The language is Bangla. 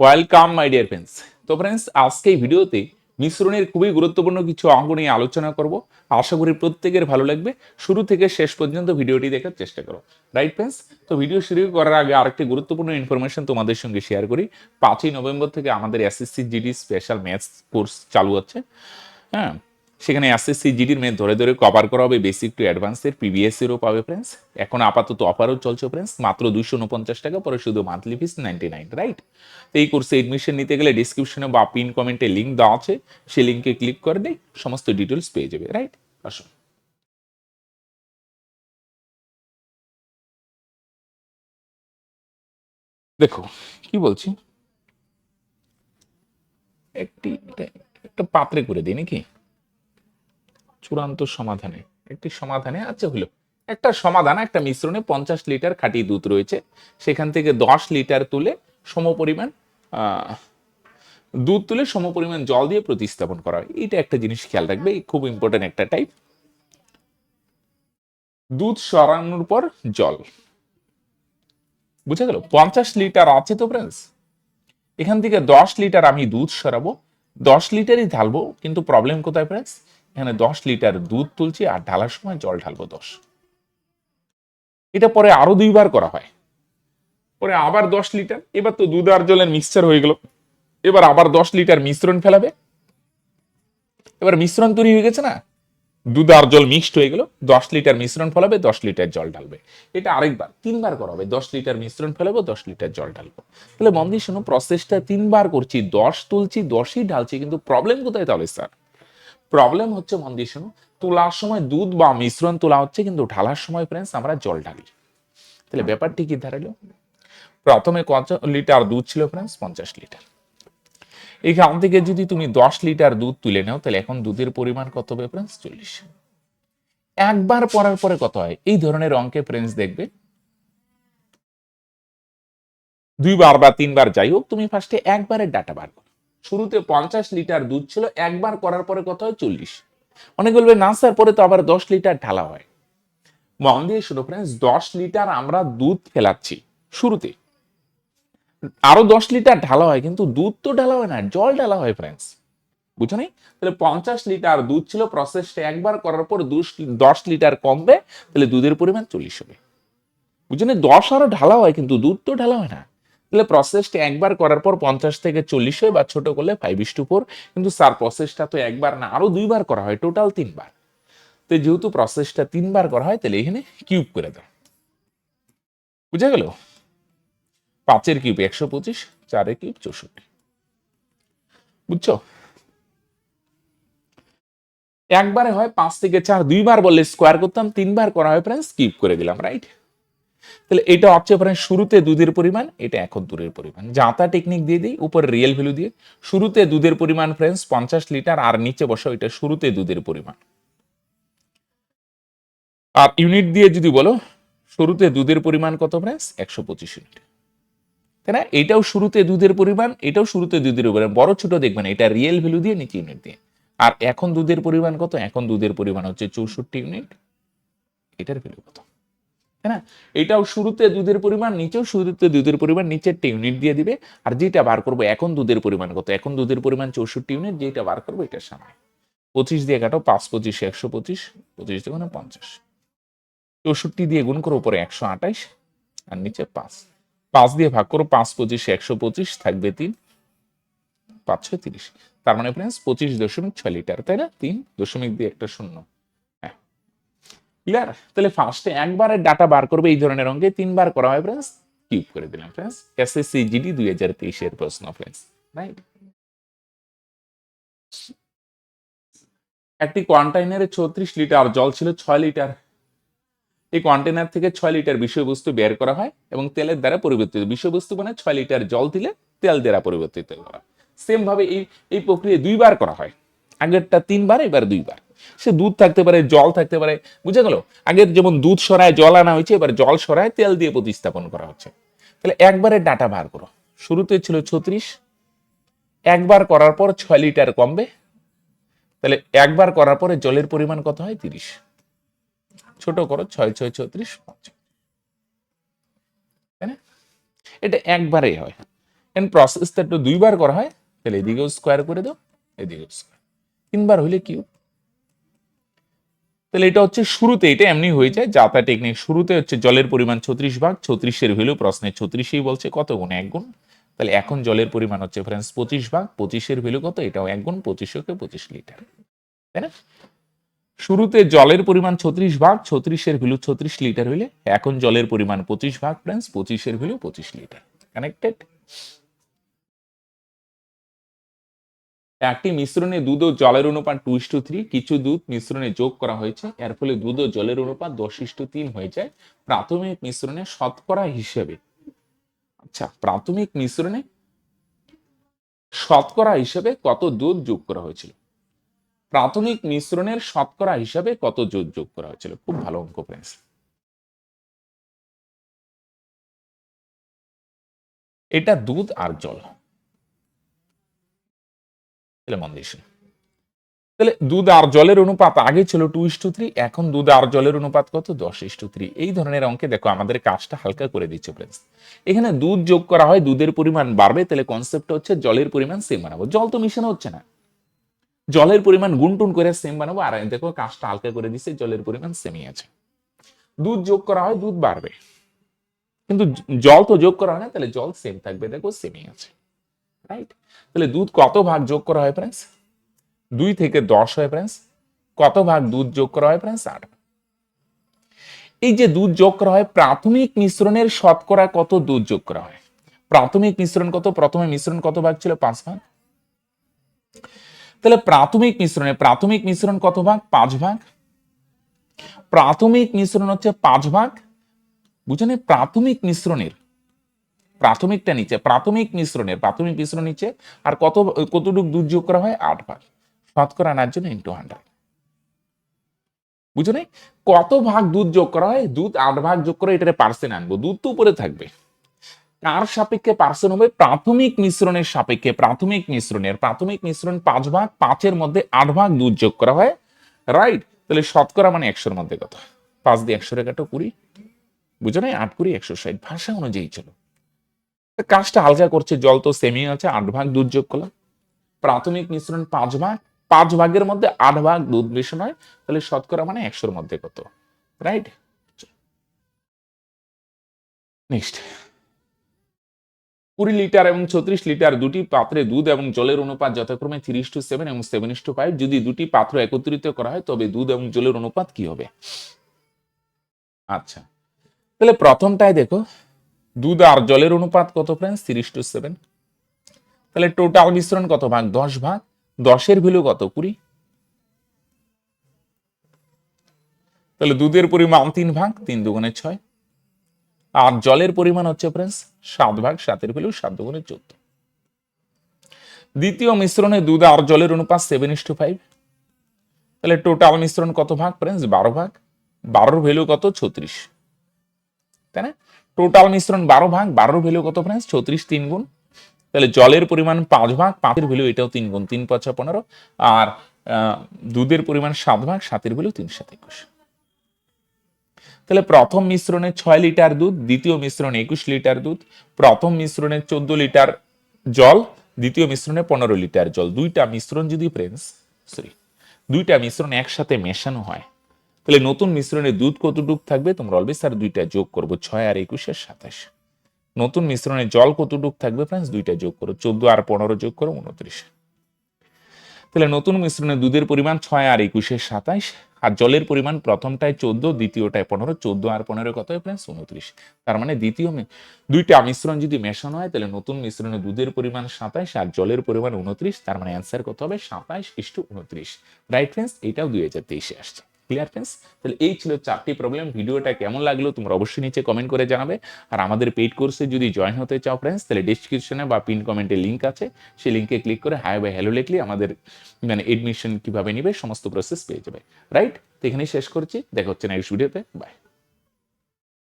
ওয়েলকাম মাই ডিয়ার ফ্রেন্ডস তো ফ্রেন্ডস আজকে এই ভিডিওতে মিশ্রণের খুবই গুরুত্বপূর্ণ কিছু অঙ্গ নিয়ে আলোচনা করব। আশা করি প্রত্যেকের ভালো লাগবে। শুরু থেকে শেষ পর্যন্ত ভিডিওটি দেখার চেষ্টা করো। রাইট ফ্রেন্ডস তো ভিডিও শুরু করার আগে আরেকটি গুরুত্বপূর্ণ ইনফরমেশন তোমাদের সঙ্গে শেয়ার করি। পাঁচই নভেম্বর থেকে আমাদের SSC GD special maths course চালু হচ্ছে। হ্যাঁ? সেখানে এসএসসি জিডির মেয়ে ধরে ধরে কভার করা হবে বেসিক টু অ্যাডভান্সের প্রিভিয়াস এরও পাবে ফ্রেন্ডস এখন আপাতত অফারও চলছে ফ্রেন্ডস মাত্র দুশো উনপঞ্চাশ টাকা, পরে শুধু monthly fees ninety nine right তো এই কোর্সে এডমিশন নিতে গেলে ডিসক্রিপশনে বা পিন কমেন্টে লিঙ্ক দেওয়া আছে, সেই লিঙ্কে ক্লিক করে দেয় সমস্ত ডিটেলস পেয়ে যাবে রাইট আসুন। দেখো, কি বলছি? একটি, একটা পাত্রে করে দিই নাকি? চূড়ান্ত সমাধানে। একটি সমাধানে আচ্ছা হলো। একটা সমাধান, একটা মিশ্রণে পঞ্চাশ লিটার খাঁটি দুধ রয়েছে। সেখান থেকে দশ লিটার তুলে সমপরিমাণ দুধ তুলে সমপরিমাণ জল দিয়ে প্রতিস্থাপন করা হয়। এটা একটা জিনিস খেয়াল রাখবে খুব ইম্পর্টেন্ট একটা টাইপ দুধ সরানোর পর জল। বুঝা গেল? পঞ্চাশ লিটার আছে তো ফ্রেন্ডস এখান থেকে দশ লিটার আমি দুধ সরাবো। দশ লিটারই ঢালবো, কিন্তু প্রবলেম কোথায় ফ্রেন্ডস এখানে দশ লিটার দুধ তুলছি আর ঢালার সময় জল ঢালবো দশ। এটা পরে আরও দুইবার করা হয়। পরে আবার দশ লিটার, এবার তো দুধ আর জলের মিক্সচার হয়ে গেল। এবার আবার দশ লিটার মিশ্রণ ফেলাবে। এবার মিশ্রণ তৈরি হয়ে গেছে না? দুধ আর জল মিক্সড হয়ে গেল। দশ লিটার মিশ্রণ ফেলাবে, দশ লিটার জল ঢালবে। এটা আরেকবার, তিনবার করা হবে। দশ লিটার মিশ্রণ ফেলাবো, দশ লিটার জল ঢালবো। তাহলে মন দিয়ে শোনো প্রসেসটা তিনবার করছি। দশ তুলছি, দশই ঢালছি, কিন্তু প্রবলেম কোথায় তাহলে স্যার প্রবলেম হচ্ছে মন দিয়ে শোনো তোলার সময় দুধ বা মিশ্রণ তোলা হচ্ছে কিন্তু ঢালার সময় ফ্রেন্ডস আমরা জল ঢালি। তাহলে ব্যাপারটি কি দাঁড়াল প্রথমে কত লিটার দুধ ছিল ফ্রেন্ডস পঞ্চাশ লিটার। এখান থেকে যদি তুমি দশ লিটার দুধ তুলে নাও তাহলে এখন দুধের পরিমাণ কত হবে ফ্রেন্ডস চল্লিশ। একবার পড়ার পরে কত হয়? এই ধরনের অঙ্কে ফ্রেন্ডস দেখবে। দুইবার বা তিনবার যাই হোক তুমি ফার্স্টে একবারের ডাটা বার করো। শুরুতে পঞ্চাশ লিটার দুধ ছিল, একবার করার পরে কত হয়? চল্লিশ। অনেক বলবে, না স্যার, পরে তো আবার দশ লিটার ঢালা হয়। মন দিয়ে শুনো ফ্রেন্ডস দশ লিটার আমরা দুধ ফেলাচ্ছি শুরুতে। আরও দশ লিটার ঢালা হয়, কিন্তু দুধ তো ঢালা হয় না, জল ঢালা হয় ফ্রেন্ডস বুঝো নাই? তাহলে পঞ্চাশ লিটার দুধ ছিল প্রসেসটা একবার করার পর দুশ- লিটার কমবে, তাহলে দুধের পরিমাণ চল্লিশ হবে। বুঝো নাই? দশ আরও ঢালা হয়, কিন্তু দুধ তো ঢালা হয় না। তাহলে প্রসেসটা একবার করার পর পঞ্চাশ থেকে চল্লিশ হয় বা ছোট করলে ফাইভ ইস টু ফোর কিন্তু স্যার প্রসেসটা তো একবার না, আরও দুইবার করা হয় টোটাল তিনবার। তো যেহেতু প্রসেসটা তিনবার করা হয়, তাহলে এখানে কিউব করে দাও। বুঝা গেল? পাঁচের কিউব একশো পঁচিশ, চারের কিউব চৌষট্টি। বুঝছ? একবারে হয় পাঁচ থেকে চার, দুইবার বললে স্কোয়ার করতাম, তিনবার করা হয় ফ্রেন্ডস কিউব করে দিলাম রাইট তাহলে এটা ফ্রেন্ড শুরুতে দুধের পরিমাণ, এটা এখন দুধের পরিমাণ। যাতা টেকনিক দিয়ে দিই, উপরে রিয়েল ভ্যালু দিয়ে। শুরুতে দুধের পরিমাণ ফ্রেন্ডস পঞ্চাশ লিটার আর নিচে বসো, এটা শুরুতে দুধের পরিমাণ। আর ইউনিট দিয়ে যদি বলো, শুরুতে দুধের পরিমাণ কত ফ্রেন্ডস একশো পঁচিশ ইউনিট তাই না? এটাও শুরুতে দুধের পরিমাণ, এটাও শুরুতে দুধের পরিমাণ। বড় ছোট দেখবেন, এটা রিয়েল ভ্যালু দিয়ে নিচে ইউনিট দিয়ে। আর এখন দুধের পরিমাণ কত? এখন দুধের পরিমাণ হচ্ছে চৌষট্টি ইউনিট এটার ভ্যালু কত? তাই না? এটাও শুরুতে দুধের পরিমাণ, নিচেও শুরুতে দুধের পরিমাণ নিচের ইউনিট দিয়ে দিবে। আর যেটা বার করব, এখন দুধের পরিমাণ কত? এখন দুধের পরিমাণ চৌষট্টি ইউনিট যেটা বার করব এটার সামনে। পঁচিশ দিয়ে কাটো, পাঁচ, পঁচিশ, একশো পঁচিশ পঁচিশ দিয়ে পঞ্চাশ। চৌষট্টি দিয়ে গুণ করো উপরে একশো আঠাইশ, আর নিচে পাঁচ। পাঁচ দিয়ে ভাগ করো, পাঁচ, পঁচিশ, একশো পঁচিশ, থাকবে তিন। পাঁচশো তিরিশ। তার মানে ফ্রেন্ডস পঁচিশ দশমিক ছয় লিটার তাই না? তিন দশমিক দিয়ে একটা শূন্য। ক্লিয়ার তাহলে ফার্স্টে একবারের ডাটা বার করবে এই ধরনের অঙ্কে, তিনবার করা হয় ফ্রেন্ডস কিউব করে দিলাম ফ্রেন্ডস এসএসসি জিডি দুই হাজার তেইশের প্রশ্ন ফ্রেন্ডস রাইট একটি কন্টেইনারে ছত্রিশ লিটার জল ছিল ছয় লিটার এই কন্টেনার থেকে ছয় লিটার বিষয়বস্তু বের করা হয় এবং তেলের দ্বারা পরিবর্তিত। বিষয়বস্তু মানে ছয় লিটার জল দিলে তেল দ্বারা পরিবর্তিত করা সেম ভাবে এই এই প্রক্রিয়া দুইবার করা হয়। আগেরটা তিনবার, এবার দুইবার। সে দুধ থাকতে পারে, জল থাকতে পারে, বুঝে গেল? আগের যেমন দুধ সরায়, জল আনা হয়েছে, এবার জল সরায়, তেল দিয়ে প্রতিস্থাপন করা হচ্ছে। তাহলে একবারে ডাটা বার করো। শুরুতে ছিল ছত্রিশ, একবার করার পর ছয় লিটার কমবে। তাহলে একবার করার পরে জলের পরিমাণ কত হয়? তিরিশ। ছোট করো, ছয় ছয়, ছত্রিশ তাই না? এটা একবারেই হয়। এন্ড প্রসেসটা একটু দুইবার করা হয়, তাহলে এদিকেও স্কোয়ার করে দাও, এদিকেও স্কোয়ার তিনবার হইলে কিউব তাহলে এটা হচ্ছে শুরুতে, এটা এমনি হয়ে যায় যাতা টেকনিক শুরুতে হচ্ছে জলের পরিমাণ ছত্রিশ ভাগ, ছত্রিশের ভ্যালু প্রশ্নে ছত্রিশেই বলছে কত গুণ? এক গুণ। তাহলে এখন জলের পরিমাণ হচ্ছে ফ্রেন্ডস পঁচিশ ভাগ, পঁচিশের ভ্যালু কত? এটাও এক গুণ, পঁচিশকে পঁচিশ লিটার। তাই না? শুরুতে জলের পরিমাণ ছত্রিশ ভাগ, ছত্রিশের ভ্যালু ছত্রিশ লিটার হইলে এখন জলের পরিমাণ পঁচিশ ভাগ ফ্রেন্ডস পঁচিশের ভ্যালু পঁচিশ লিটার। কানেক্টেড একটি মিশ্রণে দুধ ও জলের অনুপাত টু টু থ্রি কিছু দুধ মিশ্রণে যোগ করা হয়েছে। এর ফলে দুধ ও জলের অনুপাত দশ ইস্টু তিন হয়ে যায়। প্রাথমিক মিশ্রণে শতকরা হিসেবে। আচ্ছা প্রাথমিক মিশ্রণে শতকরা হিসেবে কত দুধ যোগ করা হয়েছিল? প্রাথমিক মিশ্রণের শতকরা হিসাবে কত দুধ যোগ করা হয়েছিল? খুব ভালো অঙ্ক ফ্রেন্ডস এটা দুধ আর জল। তাহলে তাহলে দুধ আর জলের অনুপাত আগে ছিল টু ইস টু থ্রি এখন দুধ আর জলের অনুপাত কত? দশ ইস টু থ্রি এই ধরনের অঙ্কে দেখো আমাদের কাজটা হালকা করে দিচ্ছে ফ্রেন্ডস এখানে দুধ যোগ করা হয়, দুধের পরিমাণ বাড়বে, তাহলে কনসেপ্ট হচ্ছে জলের পরিমাণ সেম বানাবো। জল তো মিশানো হচ্ছে না। জলের পরিমাণ গুনটুন করে সেম বানাবো। আর দেখো কাজটা হালকা করে দিচ্ছে, জলের পরিমাণ সেমই আছে। দুধ যোগ করা হয়, দুধ বাড়বে। কিন্তু জল তো যোগ করা হয় না, তাহলে জল সেম থাকবে, দেখো সেমই আছে। রাইট তাহলে দুধ কত ভাগ যোগ করা হয় ফ্রেন্ডস দুই থেকে দশ হয় ফ্রেন্ডস কত ভাগ দুধ যোগ করা হয় ফ্রেন্ডস আট। এই যে দুধ যোগ করা হয়, প্রাথমিক মিশ্রণের শতকরা কত দুধ যোগ করা হয়? প্রাথমিক মিশ্রণ কত? প্রথমে মিশ্রণ কত ভাগ ছিল? পাঁচ ভাগ। তাহলে প্রাথমিক মিশ্রণে, প্রাথমিক মিশ্রণ কত ভাগ? পাঁচ ভাগ। প্রাথমিক মিশ্রণ হচ্ছে পাঁচ ভাগ। বুঝলেন প্রাথমিক মিশ্রণের প্রাথমিকটা নিচে, প্রাথমিক মিশ্রণের, প্রাথমিক মিশ্রণ নিচে, আর কত, কতটুকু দুধ যোগ করা হয়? আট ভাগ। শতকরা আনার জন্য ইন্টু হান্ড্রেড বুঝো নাই? কত ভাগ দুধ যোগ করা হয়? দুধ আট ভাগ যোগ করে এটারে পার্সেন্ট আনব। দুধ তো উপরে থাকবে। কার সাপেক্ষে পার্সেন্ট হবে? প্রাথমিক মিশ্রণের সাপেক্ষে, প্রাথমিক মিশ্রণের, প্রাথমিক মিশ্রণ পাঁচ ভাগ, পাঁচের মধ্যে আট ভাগ দুধ যোগ করা হয়। রাইট তাহলে শতকরা মানে একশোর মধ্যে কত? পাঁচ দিয়ে একশো রেখাটা কুড়ি। বুঝো নাই? আট কুড়ি, একশো ষাট। ভাষা অনুযায়ী চলো। কাজটা হালকা করছে, জল তো সেমি আছে, আট ভাগ দুধ যোগ করলাম। প্রাথমিক মিশ্রণ পাঁচ ভাগ, পাঁচ ভাগের মধ্যে আট ভাগ দুধ মিশ্রণ হয়, তাহলে শতকরা মানে একশোর মধ্যে কত রাইট নেক্সট কুড়ি লিটার এবং ছত্রিশ লিটার দুটি পাত্রে দুধ এবং জলের অনুপাত যথাক্রমে থ্রিস টু সেভেন এবং সেভেন টু ফাইভ যদি দুটি পাত্র একত্রিত করা হয়, তবে দুধ এবং জলের অনুপাত কি হবে? আচ্ছা। তাহলে প্রথমটায় দেখো দুধ আর জলের অনুপাত কত ফ্রেন্ডস তিরিশ টু সেভেন তাহলে টোটাল মিশ্রণ কত ভাগ? দশ ভাগ। দশের ভ্যালু কত? কুড়ি। তাহলে দুধের পরিমাণ তিন ভাগ, তিন দুগুণে ছয়। আর জলের পরিমাণ হচ্ছে ফ্রেন্ডস সাত ভাগ, সাতের ভ্যালু সাত দুগুণে চোদ্দ। দ্বিতীয় মিশ্রণে দুধ আর জলের অনুপাত সেভেন ইস টু ফাইভ তাহলে টোটাল মিশ্রণ কত ভাগ? ফ্রেন্ডস বারো ভাগ। বারোর ভ্যালু কত? ছত্রিশ। তাই না? টোটাল মিশ্রণ বারো ভাগ, বারোর ভ্যালু কত ফ্রেন্ডস ছত্রিশ তিন গুণ। তাহলে জলের পরিমাণ পাঁচ ভাগ, পাঁচের ভ্যালু এটাও তিন গুণ, তিন পাঁচ পনেরো। আর দুধের পরিমাণ সাত ভাগ, সাতের ভ্যালু তিন সাত একুশ। তাহলে প্রথম মিশ্রণে ছয় লিটার দুধ, দ্বিতীয় মিশ্রণে একুশ লিটার দুধ, প্রথম মিশ্রণে চোদ্দ লিটার জল, দ্বিতীয় মিশ্রণে পনেরো লিটার জল। দুইটা মিশ্রণ যদি ফ্রেন্ডস সরি দুইটা মিশ্রণ একসাথে মেশানো হয় তাহলে নতুন মিশ্রণে দুধ কতটুক থাকবে? তোমরা অলবেজ আর দুইটা যোগ করব, ছয় আর একুশের সাতাশ। নতুন মিশ্রণে জল কতটুক থাকবে ফ্রেন্ডস দুইটা যোগ করো, চোদ্দ আর পনেরো যোগ করো, উনত্রিশ। তাহলে নতুন মিশ্রণে দুধের পরিমাণ ছয় আর একুশের সাতাইশ আর জলের পরিমাণ প্রথমটায় চোদ্দ, দ্বিতীয়টায় পনেরো, চোদ্দ আর পনেরো কত ফ্রেন্ডস উনত্রিশ। তার মানে দ্বিতীয় দুইটা মিশ্রণ যদি মেশানো হয়, তাহলে নতুন মিশ্রণে দুধের পরিমাণ সাতাইশ আর জলের পরিমাণ উনত্রিশ, তার মানে অ্যান্সার কত হবে? সাতাইশ ইস্টু উনত্রিশ। রাইট ফ্রেন্ডস এটাও দুই হাজার তেইশে আসছে। ক্লিয়ার ফ্রেন্ডস তাহলে এই ছিল চারটি প্রবলেম ভিডিওটা কেমন লাগল তোমরা অবশ্যই নিচে কমেন্ট করে জানাবে। আর আমাদের পেইড কোর্সে যদি জয়েন হতে চাও ফ্রেন্ডস তাহলে ডিসক্রিপশনে বা পিন কমেন্টে লিঙ্ক আছে। সেই লিঙ্কে ক্লিক করে হাই বাই হ্যালো লিখলে আমাদের মানে এডমিশন কীভাবে নিবে, সমস্ত প্রসেস পেয়ে যাবে। রাইট তো এখানেই শেষ করছি। দেখা হচ্ছে নেক্সট ভিডিওতে বাই